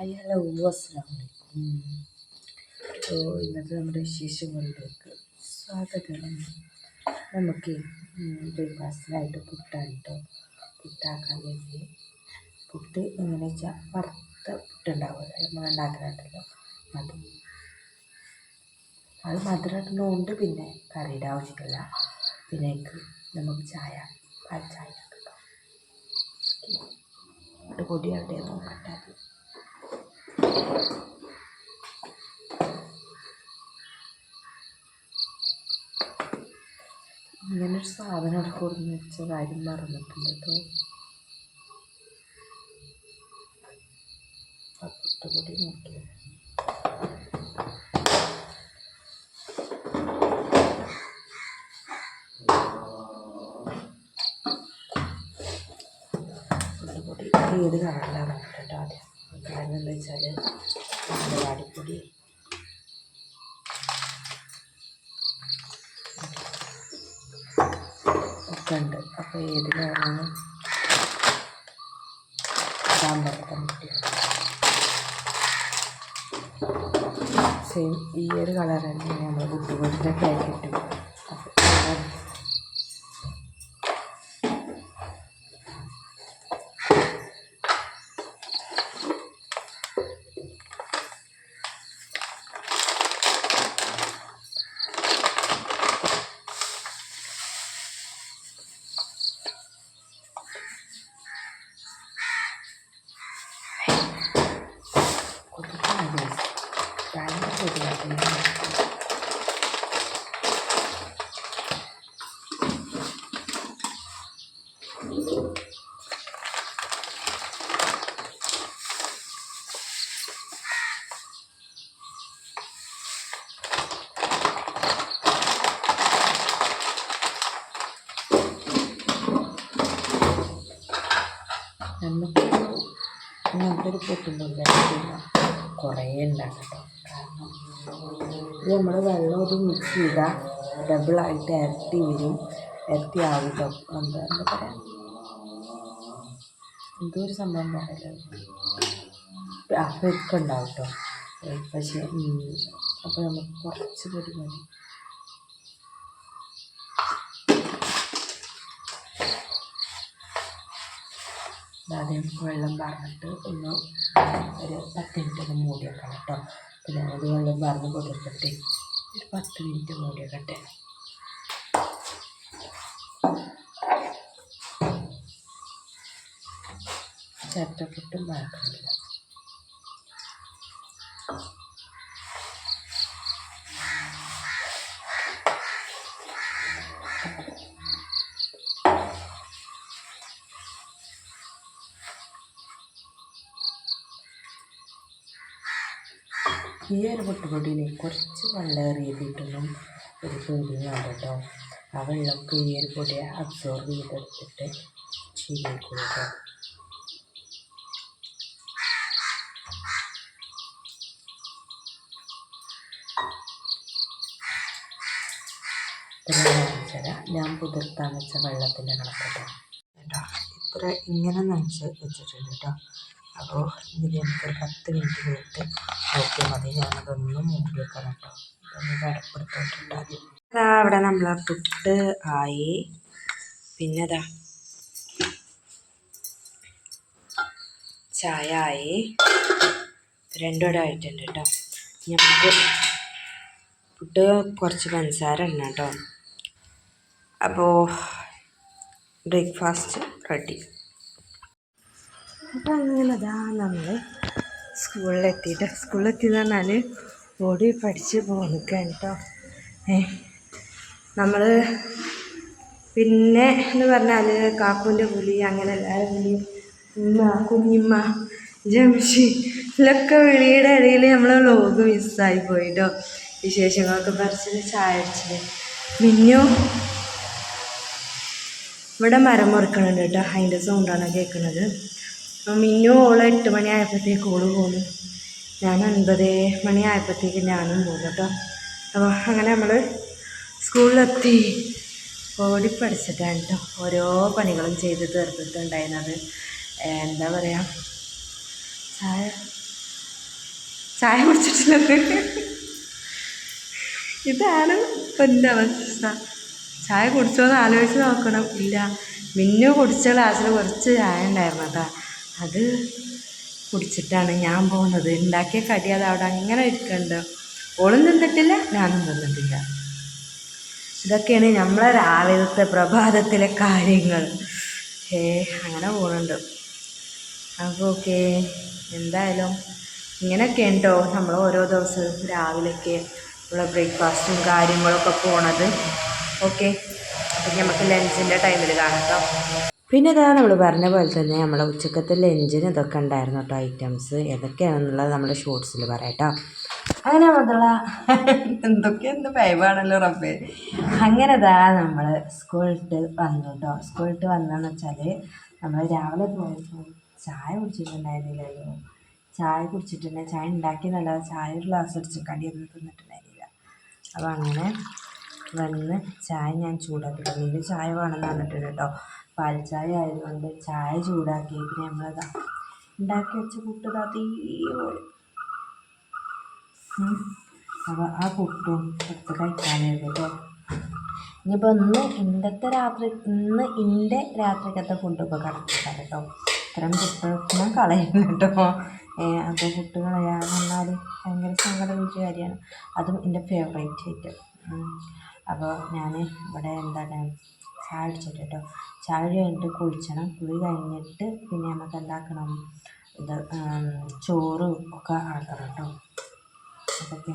Hi hello അസ്സാം വലൈക്കും അപ്പോൾ ഇന്നത്തെ നമ്മുടെ വിശേഷങ്ങളിലേക്ക് സ്വാഗതം. നമുക്ക് ബ്രേക്ക്ഫാസ്റ്റിനായിട്ട് പുട്ടാണ് കേട്ടോ. പുട്ടാക്കാൻ വേണ്ടി. പുട്ട് എങ്ങനെ വെച്ചാൽ വറുത്ത പുട്ടുണ്ടാവുമല്ലോ നമ്മൾ ഉണ്ടാക്കുന്നുണ്ടല്ലോ അത് അത് മധുരം പിന്നെ കറിയുടെ ആവശ്യമില്ല. പിന്നെ നമുക്ക് ചായ പാൽ ചായ പൊടി നോക്കട്ടെ ഇങ്ങനൊരു സാധനം അവിടെ കൊടുന്ന് വെച്ച കാര്യം മറന്നിട്ടുണ്ട് കേട്ടോ. നോക്കിയത് പുട്ടുപൊടി ഏത് ആദ്യം കാരണം എന്താ വെച്ചാൽ അടിപ്പൊടി ഒക്കെ ഉണ്ട്. അപ്പോൾ ഏതിനാണ് സാമ്പാർക്കാൻ സെയിം ഈ ഒരു കളർ തന്നെയാണ് നമ്മൾ ബുദ്ധിമുട്ടിന്റെ പാക്കറ്റും നമുക്ക് ഇങ്ങനത്തെ ഒരു പൊട്ടുന്നില്ല കുറേ ഉണ്ടാക്കട്ടോ കാരണം ഇത് നമ്മൾ വെള്ളം ഒരു മിക്സ് ചെയ്താൽ ഡബിളായിട്ട് ഇരട്ടി വരും. ഇരട്ടി ആവും കേട്ടോ എന്താ എന്താ എന്തോ ഒരു സംഭവം പറയല്ലോ അപ്പൊക്കെ ഉണ്ടാവും കേട്ടോ പക്ഷേ അപ്പോൾ നമുക്ക് കുറച്ച് പൊടി മതി. ആദ്യം വെള്ളം പറഞ്ഞിട്ട് ഒന്ന് ഒരു പത്ത് മിനിറ്റ് ഒന്ന് മൂടി വെക്കണം കേട്ടോ. അത് വെള്ളം പറഞ്ഞ് കൊടുക്കട്ടെ ഒരു പത്ത് മിനിറ്റ് മൂടി വെക്കട്ടെ. ചട്ടപ്പെട്ടും ഈ ഒരു പുട്ടുപൊടിയിൽ കുറച്ച് വെള്ളം ഏറിയതിട്ടൊന്നും ഒരു ഫീലിംഗ് ആണ് കേട്ടോ ആ വെള്ളമൊക്കെ ഈ ഒരു പൊടി അബ്സോർബ് ചെയ്തെടുത്തിട്ട് ശരിയാക്കും ഞാൻ പുതിർത്താൻ വെച്ച വെള്ളത്തിന്റെ കണക്കട്ടോ കേട്ടോ കേട്ടോ. ഇത്ര ഇങ്ങനെ നനച്ച് വെച്ചിട്ടുണ്ട് കേട്ടോ. അപ്പോൾ ഇതിൽ എനിക്കൊരു പത്ത് മിനിറ്റ് കഴിഞ്ഞിട്ട് നോക്കിയാൽ മതി. ഞാനതൊന്ന് മൂടി വെക്കണം കേട്ടോ ഇതൊന്ന് കടപ്പെടുത്തോണ്ടിട്ട് ആദ്യം. അതാ അവിടെ നമ്മൾ പുട്ട് ആയി. പിന്നെ അതാ ചായ ആയി. രണ്ടും ആയിട്ടുണ്ട് കേട്ടോ നമുക്ക് പുട്ട് കുറച്ച് പഞ്ചസാര ഇടണം കേട്ടോ അപ്പോൾ ബ്രേക്ക്ഫാസ്റ്റ് റെഡി അപ്പോൾ അങ്ങനെ അതാ നമ്മൾ സ്കൂളിലെത്തിയിട്ട് സ്കൂളിലെത്തിയെന്ന് പറഞ്ഞാൽ ഓടി പഠിച്ച് പോന്നിക്കാണ് കേട്ടോ ഏ നമ്മൾ പിന്നെ എന്ന് പറഞ്ഞാൽ കാക്കുവിന്റെ പുലി അങ്ങനെ എല്ലാവരും വിളി ഉമ്മ കുഞ്ഞിമ്മ ജംഷി ഇതിലൊക്കെ വിളിയുടെ ഇടയിൽ നമ്മൾ ലോഗ് മിസ്സായി പോയിട്ടോ. വിശേഷങ്ങളൊക്കെ പറിച്ചത് ചായ അടിച്ചത് മിന്നു ഇവിടെ മരം മുറിക്കണുണ്ട് കേട്ടോ. അതിന്റെ സൗണ്ടാണ് കേൾക്കുന്നത് മിന്നു ഓൾ എട്ട് മണിയായപ്പോഴത്തേക്ക് ഓൾ പോന്നു. ഞാൻ ഒൻപത് മണിയായപ്പോഴത്തേക്ക് ഞാനും പോന്നു കേട്ടോ. അപ്പോൾ അങ്ങനെ നമ്മൾ സ്കൂളിലെത്തി. ഓടി പഠിച്ചിട്ടാണ് കേട്ടോ ഓരോ പണികളും ചെയ്ത് തീർത്തിട്ടുണ്ടായിരുന്നത്. എന്താ പറയുക ചായ. ചായ കുടിച്ചിട്ടില്ലെന്ന് ഇതാണ് ഇപ്പം എന്റെ അവസ്ഥ. ചായ കുടിച്ചോന്ന് ആലോചിച്ച് നോക്കണം. ഇല്ല മിന്നു കുടിച്ച ഗ്ലാസ്സിൽ കുറച്ച് ചായ ഉണ്ടായിരുന്നു കേട്ടോ. അത് കുടിച്ചിട്ടാണ് ഞാൻ പോകുന്നത്. ഉണ്ടാക്കിയ കടി അത് അവിടെ അങ്ങനെ ഇരിക്കുന്നുണ്ട് ഓളും തിന്നിട്ടില്ല ഞാനും തിന്നിട്ടില്ല. ഇതൊക്കെയാണ് നമ്മളെ രാവിലത്തെ പ്രഭാതത്തിലെ കാര്യങ്ങൾ. ഏ അങ്ങനെ പോകുന്നുണ്ട് അപ്പോൾ ഓക്കെ എന്തായാലും ഇങ്ങനെയൊക്കെ ഉണ്ടോ? നമ്മൾ ഓരോ ദിവസവും രാവിലെയൊക്കെ ഉള്ള ബ്രേക്ക്ഫാസ്റ്റും കാര്യങ്ങളൊക്കെ പോണത്. ഓക്കെ അപ്പം നമുക്ക് ലഞ്ചിന്റെ ടൈമിൽ കാണാം കേട്ടോ. പിന്നെ ഇതാ നമ്മൾ പറഞ്ഞ പോലെ തന്നെ നമ്മളെ ഉച്ചക്കത്തെ ലഞ്ചിന് ഇതൊക്കെ ഉണ്ടായിരുന്നു കേട്ടോ ഐറ്റംസ്. ഏതൊക്കെയാണെന്നുള്ളത് നമ്മുടെ ഷോർട്സിൽ പറയാം കേട്ടോ അങ്ങനെ മുതല എന്തൊക്കെ എന്ത് ഫൈവാണല്ലോ റബ്ബേ. അങ്ങനെ ഇതാ നമ്മൾ സ്കൂളിട്ട് വന്നു കേട്ടോ സ്കൂളിട്ട് വന്നതെന്ന് വെച്ചാൽ നമ്മൾ രാവിലെ പോയപ്പോൾ ചായ കുടിച്ചിട്ടുണ്ടായിരുന്നില്ലല്ലോ. ചായ കുടിച്ചിട്ടുണ്ടെങ്കിൽ ചായ ഉണ്ടാക്കിയെന്നല്ലാതെ ചായ ഒരു ഗ്ലാസ് അടിച്ച് കടിയൊന്നും തിന്നിട്ടുണ്ടായിരുന്നില്ല. അപ്പോൾ അങ്ങനെ വന്ന് ചായ ഞാൻ ചൂടാക്കി പിന്നെ ചായ വേണമെന്ന് പറഞ്ഞിട്ടുണ്ട് കേട്ടോ പാൽ ചായ ആയതുകൊണ്ട് ചായ ചൂടാക്കി പിന്നെ നമ്മളതാ ഉണ്ടാക്കി വെച്ച പുട്ട് തീ പോലെ അപ്പോൾ ആ പുട്ടും പുറത്ത് കഴിക്കാനായിരുന്നു കേട്ടോ ഇനിയിപ്പോൾ ഇന്ന് ഇന്നത്തെ രാത്രി ഇന്ന് ഇന്റെ രാത്രിക്കത്തെ ഫുഡൊക്കെ കറക്റ്റാണ് കേട്ടോ. ഇത്രയും പുട്ട് ഞാൻ കളയുന്നു കേട്ടോ. അപ്പോൾ പുട്ട് കളയാന്ന് പറഞ്ഞാൽ ഭയങ്കര സങ്കടം പിടിച്ച കാര്യമാണ്. അതും എന്റെ ഫേവറേറ്റ് ഐറ്റം അപ്പോൾ ഞാൻ ഇവിടെ എന്താണ് ചായ കേട്ടോ ചായ കഴിഞ്ഞിട്ട് കുളിക്കണം കുളി കഴിഞ്ഞിട്ട് പിന്നെ നമുക്ക് എന്താക്കണം? ഇത് ചോറ് ഒക്കെ ആക്കണം കേട്ടോ അതൊക്കെ.